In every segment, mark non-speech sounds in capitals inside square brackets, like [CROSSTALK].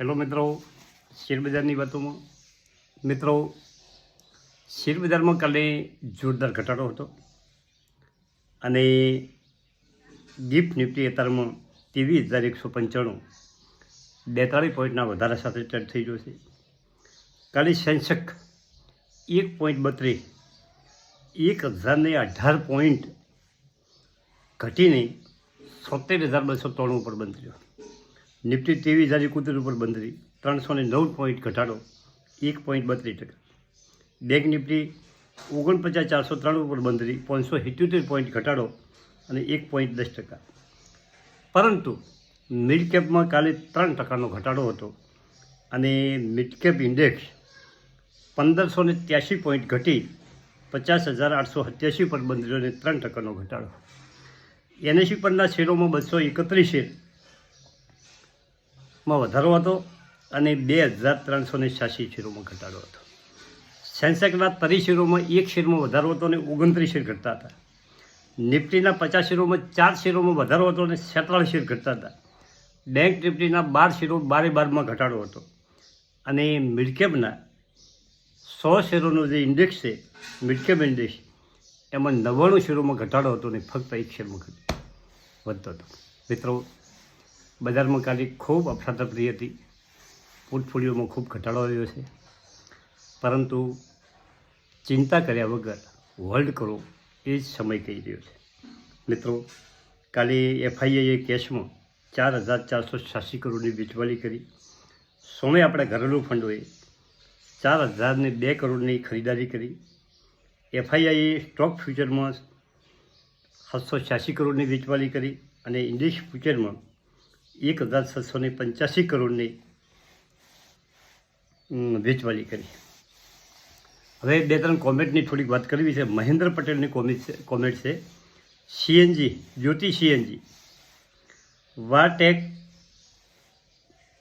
Hello મિત્રો, શેરબજારની વાતોમાં. મિત્રો, શેરબજારમાં કાલે જોરદાર ઘટાડો હતો અને ગિફ્ટ નિફ્ટી અત્યારમાં ત્રેવીસ હજાર એકસો પંચાણું બેતાળીસ પોઈન્ટના વધારા સાથે ટ્રેડ થઈ ગયો છે. કાલે સેન્સેક એક પોઈન્ટ બત્રીસ, એક હજારને અઢાર પોઈન્ટ ઘટીને સોતેર હજાર બસો ત્રણ ઉપર બંધ થયો. નિફ્ટી ત્રેવીસ હજાર કુદરત ઉપર બંધ રહી. ત્રણસો ને નવ પોઈન્ટ ઘટાડો, એક પોઈન્ટ બત્રીસ ટકા. બેંક નિફ્ટી ઓગણપચાસ ચારસો ત્રણ ઉપર બંધ રહી, પાંચસો સિત્યોતેર પોઈન્ટ ઘટાડો અને એક પોઈન્ટ દસ ટકા. પરંતુ મિડ કેપમાં કાલે ત્રણ ટકાનો ઘટાડો હતો અને મિડ કેપ ઇન્ડેક્સ પંદરસો ને ત્યાસી પોઈન્ટ ઘટી, પચાસ હજાર આઠસો સત્યાસી પર બંધ રહ્યો અને ત્રણ ટકાનો ઘટાડો. એનએસી પરના શેરોમાં બસો એકત્રીસ શેર માં વધારો હતો અને બે હજાર ત્રણસો ને છ્યાસી શેરોમાં ઘટાડો હતો. સેન્સેક્સના ત્રીસ શેરોમાં એક શેરમાં વધારો હતો અને ઓગણત્રીસ શેર ઘટતા હતા. નિફ્ટીના પચાસ શેરોમાં ચાર શેરોમાં વધારો હતો અને સેતાળીસ શેર ઘટતા હતા. બેંક નિફ્ટીના બાર શેરો બારે બારમાં ઘટાડો હતો. અને મિડકેપના સો શેરોનો જે ઇન્ડેક્સ છે, મિડકેપ ઇન્ડેક્સ, એમાં નવ્વાણું શેરોમાં ઘટાડો હતો અને ફક્ત એક શેરમાં વધતો હતો. મિત્રો બજારમાં કાલે ખૂબ અફરાતફરી હતી. પોર્ટફોલિયોમાં ખૂબ ઘટાડો આવ્યો છે. પરંતુ ચિંતા કર્યા વગર હોલ્ડ કરો એ જ સમય કહી રહ્યો છે. મિત્રો, કાલે એફઆઈઆઈએ કેસમાં ચાર હજાર ચારસો છ્યાસી કરોડની વેચવાલી કરી. સોમે આપણા ઘરેલું ફંડોએ ચાર હજારને બે કરોડની ખરીદારી કરી. એફઆઈઆઈએ સ્ટોક ફ્યુચરમાં સાતસો છ્યાસી કરોડની વેચવાલી કરી અને ઇંગ્લિશ ફ્યુચરમાં એક હજાર છસો ને પંચ્યાસી કરોડની વેચવાલી કરી. હવે બે ત્રણ કોમેન્ટની થોડીક વાત કરવી છે. મહેન્દ્ર પટેલની કોમેન્ટ છે કોમેન્ટ છે. CNG, Jyoti CNG. Va Tech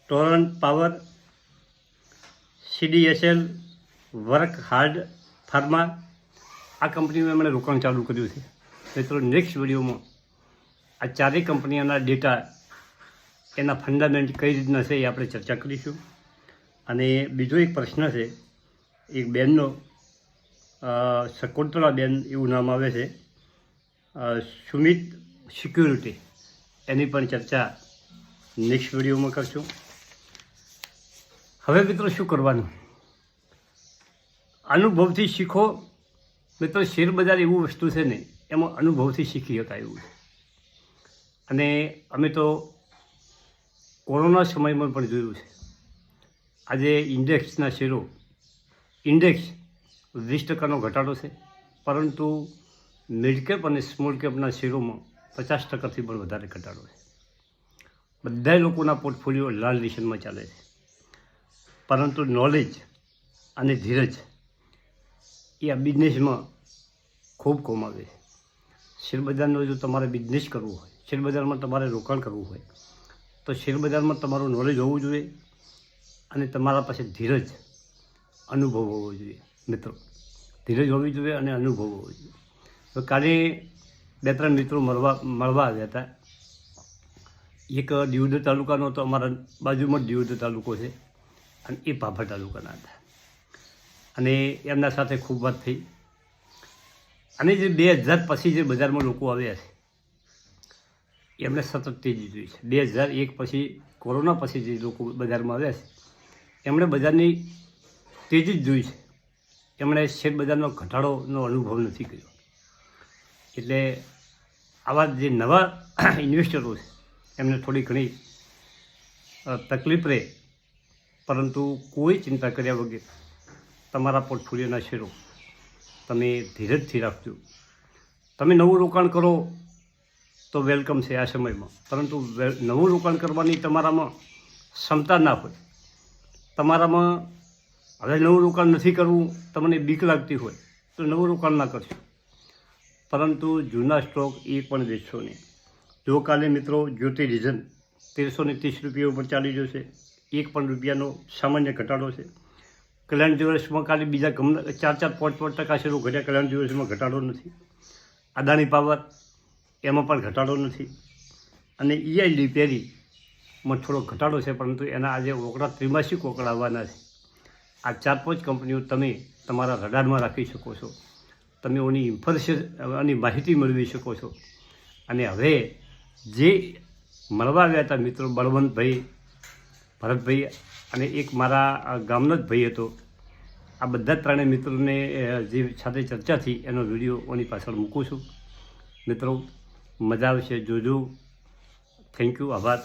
Torrent Power CDSL Wockhardt Pharma આ કંપનીમાં એમણે રોકાણ ચાલુ કર્યું છે. મિત્રો નેક્સ્ટ વિડીયોમાં આ ચારેય કંપનીઓના ડેટા એના ફંડામેન્ટ કઈ રીતના છે એ આપણે ચર્ચા કરીશું. અને બીજો એક પ્રશ્ન છે, એક બેનનો શકુંતળા બેન એવું નામ આવે છે સુમિત સિક્યુરિટી. એની પણ ચર્ચા નેક્સ્ટ વિડીયોમાં કરશું. હવે મિત્રો શું કરવાનું? અનુભવથી શીખો. મિત્રો શેર બજાર એવું વસ્તુ છે ને, એમાં અનુભવથી શીખી શકાય એવું અને અમે તો કોરોના સમયમાં પણ જોયું છે. આજે ઇન્ડેક્સના શેરો, ઇન્ડેક્સ વીસ ટકાનો ઘટાડો છે, પરંતુ મિડકેપ અને સ્મોલ કેપના શેરોમાં પચાસ ટકાથી પણ વધારે ઘટાડો છે. બધા લોકોના પોર્ટફોલિયો લાલ નિશાનમાં ચાલે છે. પરંતુ નોલેજ અને ધીરજ એ આ બિઝનેસમાં ખૂબ કોમાવે છે. શેરબજારનો જો તમારે બિઝનેસ કરવું હોય, શેરબજારમાં તમારે રોકાણ કરવું હોય તો શેરબજારમાં તમારું નોલેજ હોવું જોઈએ અને તમારા પાસે ધીરજ અનુભવ હોવો જોઈએ, મિત્રો. ધીરજ હોવી જોઈએ અને અનુભવ હોવો જોઈએ. તો કાલે બે ત્રણ મિત્રો મળવા મળવા આવ્યા હતા. એક દિવદ તાલુકાનો તો અમારા બાજુમાં જ દિયોદર તાલુકો છે અને એ ભાભર તાલુકાના હતા. અને એમના સાથે ખૂબ વાત થઈ. અને જે બે હજાર પછી જે બજારમાં લોકો આવ્યા છે એમણે સતત તેજી જોઈ છે. બે હજાર એક પછી કોરોના પછી જે લોકો બજારમાં આવ્યા છે, એમણે બજારની તેજી જ જોઈ છે. એમણે શેરબજારનો ઘટાડોનો અનુભવ નથી કર્યો. એટલે આવા જે નવા [COUGHS] ઇન્વેસ્ટરો છે, એમને થોડી ઘણી તકલીફ રહે. પરંતુ કોઈ ચિંતા કર્યા વગર તમારા પોર્ટફોલિયોના શેરો તમે ધીરજથી રાખજો. તમે નવું રોકાણ કરો તો વેલકમ છે આ સમયમાં. પરંતુ નવું રોકાણ કરવાની તમારામાં ક્ષમતા ના હોય. તમારામાં હવે નવું રોકાણ નથી કરવું, તમને બીક લાગતી હોય, તો નવું રોકાણ ના કરશો. પરંતુ જૂના સ્ટોક એ પણ વેચશો નહીં. જો કાલે મિત્રો જ્યોતિ રીઝન તેરસો ને ત્રીસ રૂપિયા ઉપર ચાલી છે, એક પણ રૂપિયાનો સામાન્ય ઘટાડો છે. કલ્યાણ દિવસમાં કાલે બીજા ગમે, ચાર ચાર પાંચ પાંચ ટકા શેરો ઘટ્યા, કલ્યાણ દિવસમાં ઘટાડો નથી. અદાણી પાવર એમાં પણ ઘટાડો નથી. અને ઈઆઈડી પેરીમાં થોડો ઘટાડો છે, પરંતુ એના આજે ઓકળા ત્રિમાસિક ઓકળા આવવાના છે. આ ચાર પાંચ કંપનીઓ તમે તમારા રડારમાં રાખી શકો છો. તમે ઓની ઇન્ફોર્મેશન માહિતી મેળવી શકો છો. અને હવે જે મળવા આવ્યા હતા મિત્રો બળવંતભાઈ, ભરતભાઈ અને એક મારા ગામનો જ ભાઈ હતો, આ બધા જ ત્રણેય મિત્રોને જે સાથે ચર્ચા થઈ એનો વીડિયો ઓની પાછળ મૂકું છું. મિત્રો મજા આવશે જોજો. થેન્ક યુ આભાર.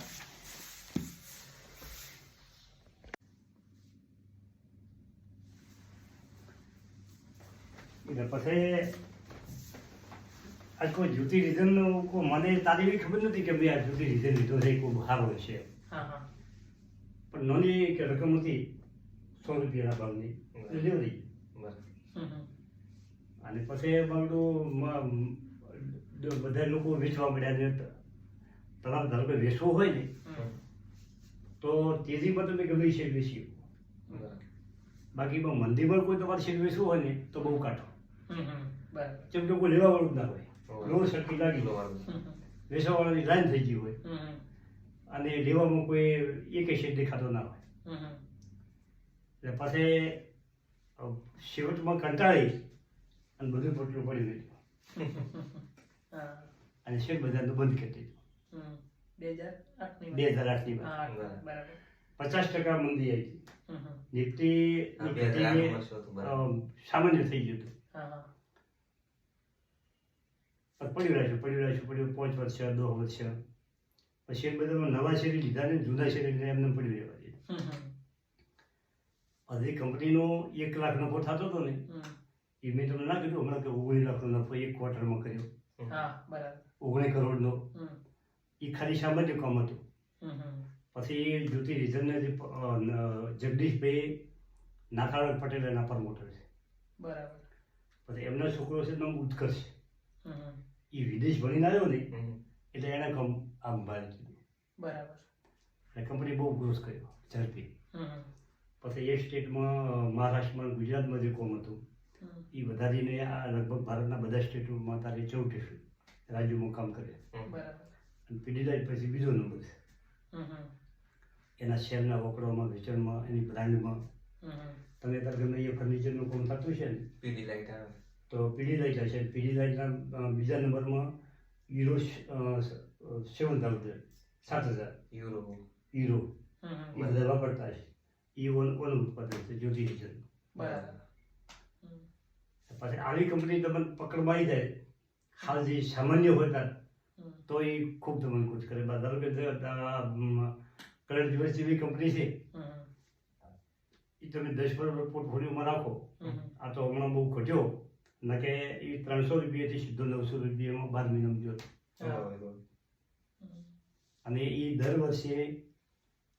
એટલે પછી આજ કોઈ જ્યોતિ રીઝનનું કોઈ મને તારી એવી ખબર નથી કે ભાઈ આ જ્યોતિ રીઝન લીધો છે કોઈ સારો છે હા હા. પણ એક રકમ હતી સો રૂપિયાના ભાવની. લેવડી. અને પછી બાંગડું બધા લોકો વેચવા મળ્યા ને ત- તમારે ધારો કે વેચવું હોય ને. તો તેજીમાં તમે ગમે શેર વેચી. બાકી મંદિરમાં કોઈ તમારે શેર વેચવું હોય ને તો બહુ કાઢો કેમ કે કોઈ લેવાવાળું વાળું ના હોય રોડ શક્તિ લાગી. હમ હમ. લાઈન થઈ ગઈ હોય. અને લેવામાં કોઈ એકે શેર દેખાતો ના હોય. એટલે પાસે શેવટમાં કંટાળી અને બધું પોટલું પડી ગયું. [LAUGHS] અને શેર બજારનું બંધ કરી દીધું. બે હજાર આઠની વાત. બરાબર. પચાસ ટકા મંદી આવી. નિફ્ટી સામાન્ય થઈ ગયું હતું. હા હા. પણ પડ્યું રાખ્યું પડ્યું પાંચ વર્ષ છે દો વર્ષ છે. પછી શેર બજારમાં નવા શેર લીધા ને જૂના શેર લીધા એમને પડ્યું રહેવા દીધું. હજી કંપનીનો એક લાખ નફો થતો હતો ને એ મેં તમને ના કીધું હમણાં કે ઓગણીસ લાખનો નફો એક ક્વાર્ટરમાં કર્યો. હા બરાબર. ઓગણીસ કરોડનો. એ ખાલી સામાન્ય કામ હતું. પછી જ્યોતિ રીઝનને ન- જગદીશભાઈ નાથાલાલ પટેલ એના પ્રમોટર છે. બરાબર. પછી એમનો છોકરો છે નામ ઉત્કર્ષ. એ વિદેશ ભણીને આવ્યો ને એટલે એને કમ આમ ભારત કીધું બરાબર. એટલે કંપની બહુ ગ્રોથ કર્યો ઝડપી. પછી એ સ્ટેટમાં મહારાષ્ટ્રમાં ગુજરાતમાં જે કોમ હતું. એ વધારીને આ લગભગ ભારતના બધા સ્ટેટોમાં તારે ચૌદ રાજ્યોમાં કામ કરે. અને પીડીલાઇટ પછી બીજો નંબર છે. એના શેરના વકડામાં વેચાણમાં એની બ્રાન્ડમાં. તમે તાર ગમે એ ફર્નિચરનું કામ થતું છે ને? પીડી લાઇટ તો પીડી લાઇટ છે. પીડી લાઇટના બીજા નંબરમાં યુરો સેવન થાઉઝન્ડ સાત હજાર. યુરો યુરો બધા વાપરતા છે એ ઓન ઓન ઉત્પાદન છે જ્યોતિ બરાબર. પછી આવી કંપની તમને પકડવાઈ જાય હાલ જે સામાન્ય હોય તો એ ખૂબ તમને ખુશ કરે. ધારો કે કરંટ દિવસ જેવી કંપની છે એ તમે દસ પર પોર્ટફોલિયોમાં રાખો. આ તો હમણાં બહુ ઘટ્યો. ન કે એ ત્રણસો રૂપિયાથી સીધો નવસો રૂપિયામાં બાર મહિનામાં બરાબર. અને એ દર વર્ષે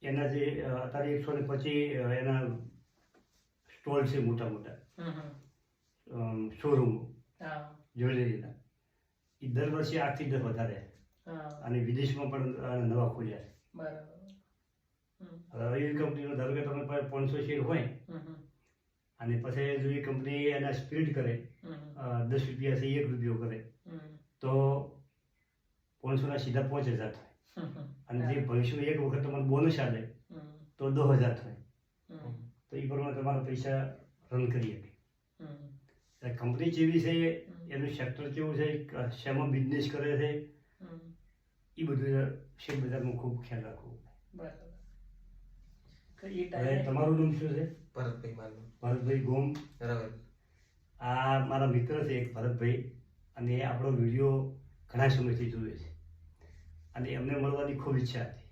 એના જે અત્યારે એકસો ને પચીસ એના સ્ટોલ છે મોટા મોટા. શોરૂમો જ્વેલરીના એ દર વર્ષે આઠથી દસ વધારે. અને વિદેશમાં પણ નવા ખોલ્યા છે. એવી કંપનીનો ધારો કે તમે પાંચસો શેર હોય. અને પછી જો એ કંપની એના સ્પીડ કરે દસ રૂપિયા છે એક રૂપિયો કરે તો પાંચસો ના સીધા પાંચ હજાર થાય. અને જે ભવિષ્યમાં એક વખત તમારે બોનસ આવે તો દસ હજાર થાય. તો એ પ્રમાણે તમારા પૈસા રન કરી શકે. કંપની જેવી છે એનું સેક્ટર કેવું છે શેમાં બિઝનેસ કરે છે એ બધું શેર બજારમાં ખૂબ ખ્યાલ રાખવો બરાબર. એ તમારું નામ શું છે? ભરતભાઈ મારું ભરતભાઈ ગોમ. બરાબર આ મારા મિત્ર છે એક ભરતભાઈ અને આપણો વીડિયો ઘણા સમયથી જોવે છે. અને એમને મળવાની ખૂબ ઈચ્છા હતી.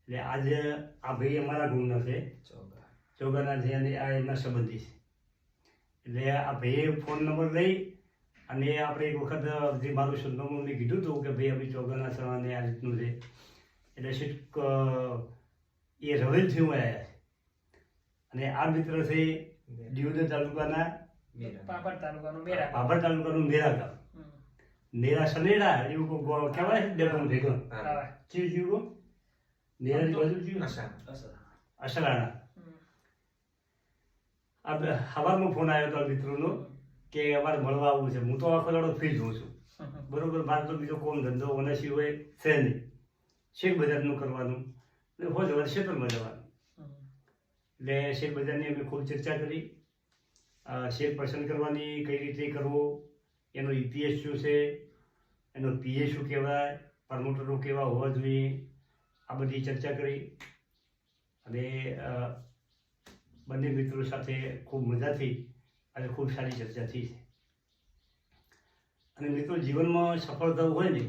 એટલે આજે આ ભાઈ અમારા ગુમના છે. ચોગા. ચોગાના છે અને આ એમના સંબંધી છે. એટલે આ ભાઈએ ફોન નંબર લઈ અને આપણે એક વખત જે મારું સરનામું મેં કીધું હતું કે ભાઈ આપણી ચોગાના સરવાને આ રીતનું છે. એટલે શીટ એ રવેલથી હું આવ્યા છે અને આ મિત્ર છે દિયોદર તાલુકાના પાપડ તાલુકાનો મેરા. બાબર તાલુકાનું મેરા ગામ. નેરા સનેડા એવું કોઈ ગોળ કહેવાય છે? ડેપો ભેગો. ચીવ જીવો નેરા બાજુ જીવ? આશા અસલાણા. હમ. આ બે- સવારમાં ફોન આવ્યો હતો મિત્રોનો કે અમારે મળવા આવવું છે. હું તો આખો દાડો ફ્રી જ હોઉં છું. બરોબર? મારે તો બીજો કોમ ધંધો ઓના સિવાય છે નહીં. શેર બજારનું કરવાનું. અને હોજ વર્ષે પણ જવાનું. એટલે શેર બજારની અમે ખૂબ ચર્ચા કરી. શેર પસંદ કરવાની કઈ રીતે કરવો, એનો ઇતિહાસ શું છે, એનો પીએ શું કહેવાય, પ્રમોટરો કેવા હોવા જોઈએ, આ બધી ચર્ચા કરી. અને બંને મિત્રો સાથે ખૂબ મજા થઈ અને ખૂબ સારી ચર્ચા થઈ છે. અને મિત્રો જીવનમાં સફળ હોય ને,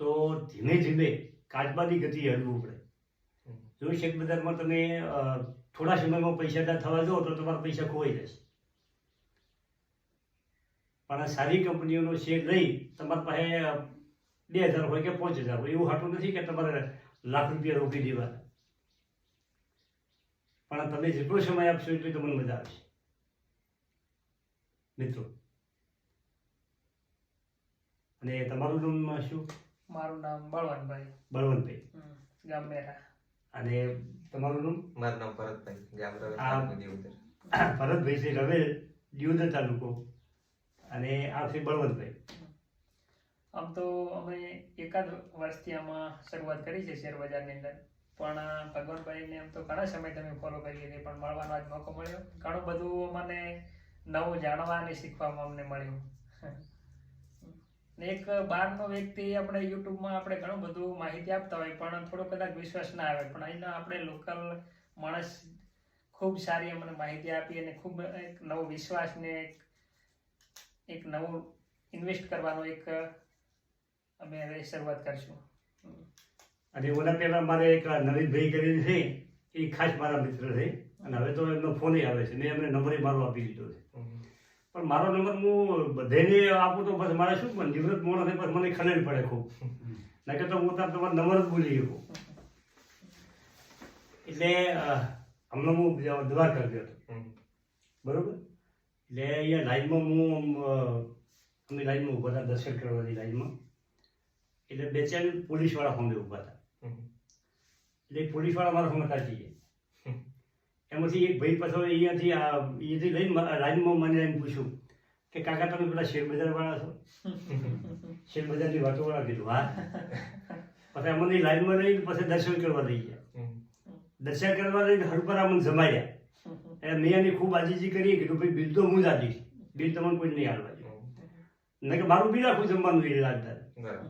તો ધીમે ધીમે કાચબાની ગતિ હળવું પડે. જો શેર બજારમાં તમે થોડા સમયમાં પૈસાદાર થવા જાઓ તો તમારા પૈસા ખોવાઈ જશે. પણ આ સારી કંપનીઓનો શેર લઈ તમારી પાસે બે હજાર હોય કે પાંચ હજાર હોય એવું હાટું નથી કે તમારે લાખ રૂપિયા રોકી દેવા પણ તમે જેટલો સમય આપશો એટલી તમને મજા આવશે. મિત્રો. અને તમારું નામ શું? મારું નામ બળવંતભાઈ. બળવંતભાઈ. ગામ મેરા અને તમારું નામ? મારું નામ ભરતભાઈ ગામ રવે. ભરતભાઈ છે રવે દિયોદર તાલુકો. અને આ છે બળવંતભાઈ. આમ તો અમે એકાદ વર્ષથી આમાં શરૂઆત કરી છે શેર બજારની અંદર. પણ ભગવાનભાઈને એમ તો ઘણા સમય તમે ફોલો કરી હતી, પણ મળવાનો આજ મોકો મળ્યો. ઘણું બધું મને નવું જાણવા અને શીખવામાં અમને મળ્યું. એક બહારનો વ્યક્તિ આપણે યુટ્યુબમાં આપણે ઘણું બધું માહિતી આપતા હોય, પણ થોડો કદાચ વિશ્વાસ ના આવે. પણ અહીંના આપણે લોકલ માણસ ખૂબ સારી અમને માહિતી આપી અને ખૂબ એક નવો વિશ્વાસને એક નવું ઇન્વેસ્ટ કરવાનો એક અમે શરૂઆત કરશું. અને ઓલા પહેલાં મારે એક નવીનભાઈ કરીને છે એ ખાસ મારા મિત્ર છે. અને હવે તો એમનો ફોન આવે છે મેં એમને નંબર મારો આપી દીધો છે. પણ મારો નંબર હું બધાને આપું તો બસ મારે શું પણ નિવૃત્ત માણસ પછી મને ખલેલ પડે ખૂબ. નકર તો હું તાર તમારો નંબર જ ભૂલી ગયો એટલે હમણાં હું દ્વાર ગયો હતો. બરોબર? એટલે અહીંયા લાઈનમાં હું અમે લાઈનમાં ઊભા હતા દર્શન કરવાની લાઈનમાં એટલે બે ચાર પોલીસવાળા સામે ઊભા હતા. એટલે પોલીસવાળા મારા કાઢી ગયા હમ. એમાંથી એક ભાઈ પાછો અહીંયાથી આ અહીંયાથી લઈને લાઈનમાં મને એમ પૂછ્યું કે કાકા તમે પેલા શેરબજારવાળા છો? [LAUGHS] શેરબજારની વાતોવાળા વાતો વાળા કીધું હા. પછી અમને લાઈનમાં લઈને પછી દર્શન કરવા લઈ ગયા. દર્શન કરવા લઈને હડપરા અમને જમાડ્યા. એટલે મેં એની ખૂબ આજીજી કરી કીધું ભાઈ બિલ તો હું જ આપીશ. બિલ તમને કોઈ નહીં હાલવા નહીં કે મારું બિલ આખું જમવાનું એ લાગતા.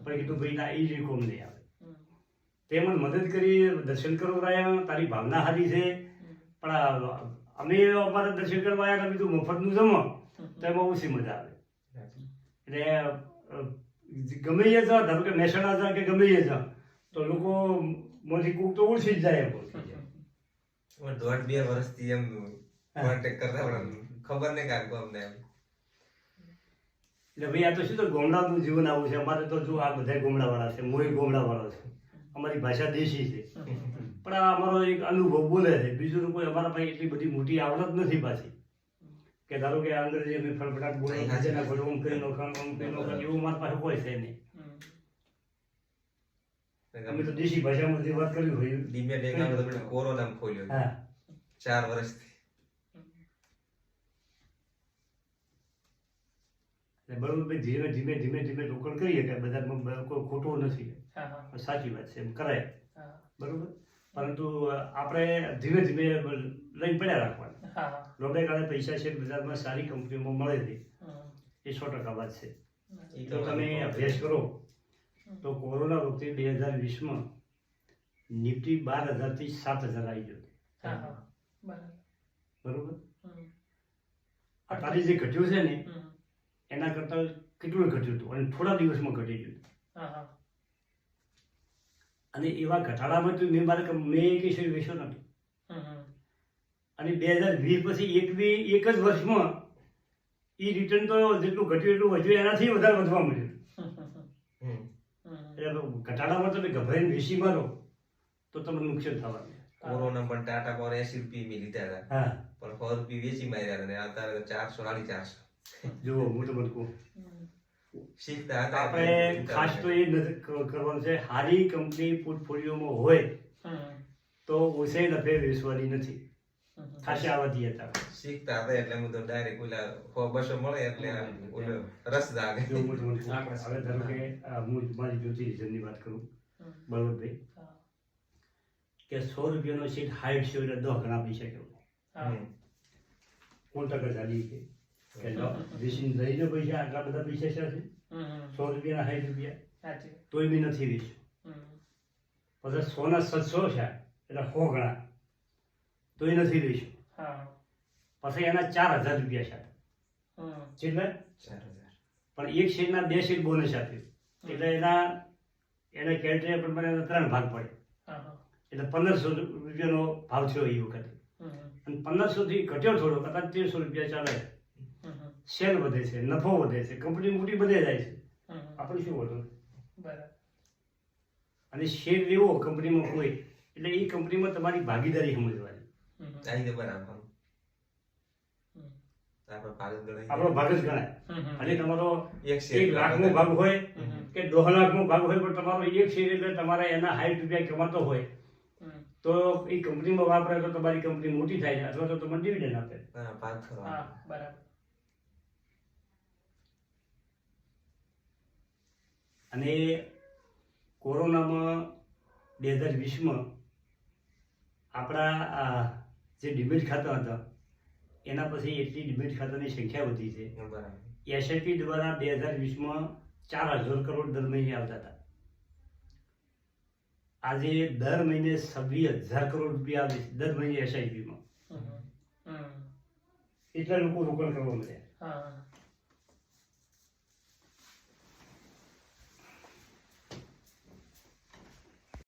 પણ કીધું ભાઈ ના એ જ કોમ નહીં આવે તે મને મદદ કરી દર્શન કરવા આવ્યા તારી ભાવના સારી છે. પણ અમે અમારે દર્શન કરવા આવ્યા બીજું મફતનું જમો તો એમાં ઓછી મજા આવે. એટલે ગમે એ જાઓ ધારો કે મહેસાણા જાઓ કે ગમે એ જાઓ તો લોકો મોથી કુક તો ઓછી જ જાય એમ દોઢ બે વર્ષથી એમ કોન્ટેક કરતા પણ ખબર નહીં કાંઈ અમને એમ. એટલે ભાઈ આ તો શું તો ગોમડાનું જીવન આવું છે. અમારે તો જો આ બધા ગોમડાવાળા છે મોય ગોમડાવાળા છે. અમારી ભાષા દેશી છે. પણ આ અમારો એક અનુભવ બોલે છે. બીજું તો કોઈ અમારા પાસે એટલી બધી મોટી આવડત નથી પાછી. કે ધારો કે અંગ્રેજી અમે ફટફટાટ બોલે જેના કોઈ ઓમ કરી નોખાણ ઓમ કરી નોખાણ એવું અમારી પાસે કોઈ છે નહીં. અમે તો દેશી ભાષામાં જે વાત કરવી હોય ધીમે આપણે ખોલ્યો. ચાર વર્ષથી એટલે બરોબર ધીમે ધીમે ધીમે ધીમે રોકડ કરીએ કે બજારમાં કોઈ ખોટું નથી. સાચી વાત છે એમ કરાય. બરોબર? પરંતુ આપણે ધીમે ધીમે લઈને પડ્યા રાખવાના. લોકોને કારણે પૈસા છે બજારમાં સારી કંપનીઓમાં મળે છે. એ સો ટકા વાત છે. તો તમે અભ્યાસ કરો. તો કોરોના વખતે બે હજાર વીસમાં નિફ્ટી બાર હજારથી સાત હજાર આવી ગયો. બરોબર. તારી જે ઘટ્યું છે ને એના કરતાં કેટલું ઘટ્યું હતું? અને થોડા દિવસમાં ઘટી ગયું અને એવા ઘટાડામાં તો મેં મારે મેં એક શેર વેચ્યો નથી અને બે હજાર વીસ પછી એક બી એક જ વર્ષમાં એ રિટર્ન તો જેટલું ઘટ્યું એટલું વધ્યું એનાથી વધારે વધવા મળ્યું એટલે ઘટાડામાં તમે ગભરાઈને વેચી મારો તો તમને નુકસાન થવાનું. કોરોના પણ ટાટા પર એસી રૂપિયા મેં લીધા હતા. હા. પણ સો રૂપિયા વેચી માર્યા અને અત્યારે ચારસો સાડી ચારસો. જુઓ હું મોટું કહું. શીખતા હતા આપણે ખાસ તો એ કરવાનું છે. સારી કંપની પોર્ટફોલિયોમાં હોય તો ઓછે નફે વેચવાની નથી. ખાસ આ વાતી હતા શીખતા હતા એટલે હું તો ડાયરેક્ટ ઓલા સો બસો મળે એટલે ઓલો રસ જાગે. હવે ધારો કે હું મારી જ્યોતિ રિઝનની વાત કરું બળવંતભાઈ કે સો રૂપિયાનો સીટ હાઈટ છે એટલે દસ ગણા પૈસા કેવું હા. કોણ ટકા ચાલી કે? કે લો, વેચીને લઈને પૈસા આટલા બધા પૈસા છે સો રૂપિયાના સાઠ રૂપિયા. તોય બી નથી વેચ્યું પછી સોના સત્સો છે એટલે સો ગણા. તોય નથી વેચ્યું પછી એના ચાર હજાર રૂપિયા છે. કેટલા ચાર હજાર. પણ એક શેરના બે શેર બોનસ આપ્યું એટલે એના એને કેટરી પ્રમાણે એના ત્રણ ભાગ પડે. એટલે પંદરસો રૂપિયાનો ભાવ થયો એ વખતે. હમ હમ. અને ઘટ્યો થોડો કદાચ તેરસો રૂપિયા ચાલે. સેલ વધે છે નફો વધે છે કંપની મોટી બધે જાય છે. આપણે શું વધુ બરાબર. અને શેર લેવો કંપનીમાં કોઈ એટલે એ કંપનીમાં તમારી ભાગીદારી સમજવાની. આપણે ભાગ જ ગણાય. અને તમારો એક લાખ નો લાખનો ભાગ હોય. કે દોઢ લાખનો ભાગ હોય પણ તમારો એક શેર એટલે તમારા એના સાઠ રૂપિયા કમાતો હોય તો એ કંપનીમાં વાપરે તો તમારી કંપની મોટી થાય છે અથવા તો તમને ડિવિડન્ડ આપે. બરાબર. અને કોરોનામાં બે હજાર વીસમાં આપણા જે ડિમેટ ખાતા હતા એના પછી એટલી ડિમેટ ખાતાની સંખ્યા વધી છે. એસઆઈપી દ્વારા બે હજાર વીસમાં ચાર હજાર કરોડ દર મહિને આવતા હતા. આજે દર મહિને છવ્વીસ હજાર કરોડ રૂપિયા આવે છે દર મહિને એસઆઈપીમાં. એટલા લોકો રોકાણ કરવા મળ્યા. હા.